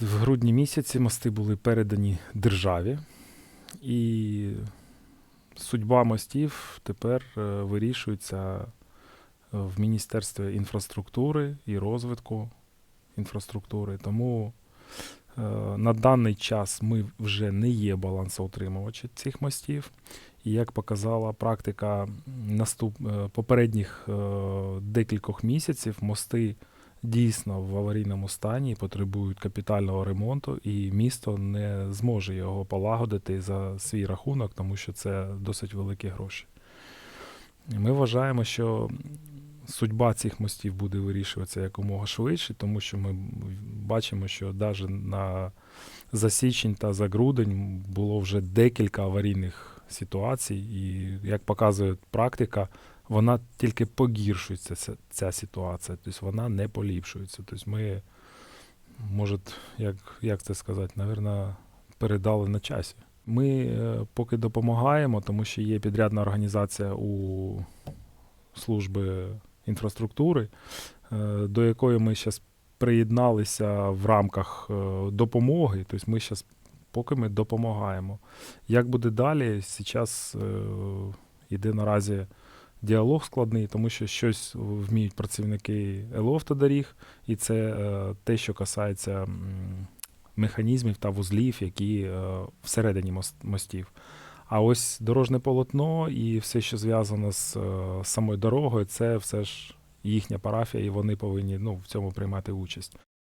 В грудні місяці мости були передані державі, і судьба мостів тепер е, вирішується в Міністерстві інфраструктури і розвитку інфраструктури. Тому е, на даний час ми вже не є балансоутримувачі цих мостів. І як показала практика наступ... е, попередніх е, декількох місяців, мости дійсно в аварійному стані потребують капітального ремонту, і місто не зможе його полагодити за свій рахунок, тому що це досить великі гроші. Ми вважаємо, що судьба цих мостів буде вирішуватися якомога швидше, тому що ми бачимо, що навіть на за січень та за грудень було вже декілька аварійних ситуацій, і як показує практика, вона тільки погіршується ця, ця ситуація, тобто вона не поліпшується. Тобто ми, може, як, як це сказати, напевно, передали на часі. Ми е, поки допомагаємо, тому що є підрядна організація у служби інфраструктури, е, до якої ми зараз приєдналися в рамках е, допомоги. Тобто ми зараз поки ми допомагаємо. Як буде далі? Зараз йде наразі діалог складний, тому що щось вміють працівники ЕЛОВТОДоріг, і це е, те, що касається механізмів та вузлів, які е, всередині мос- мостів. А ось дорожне полотно і все, що зв'язано з е, самою дорогою, це все ж їхня парафія, і вони повинні ну, в цьому приймати участь.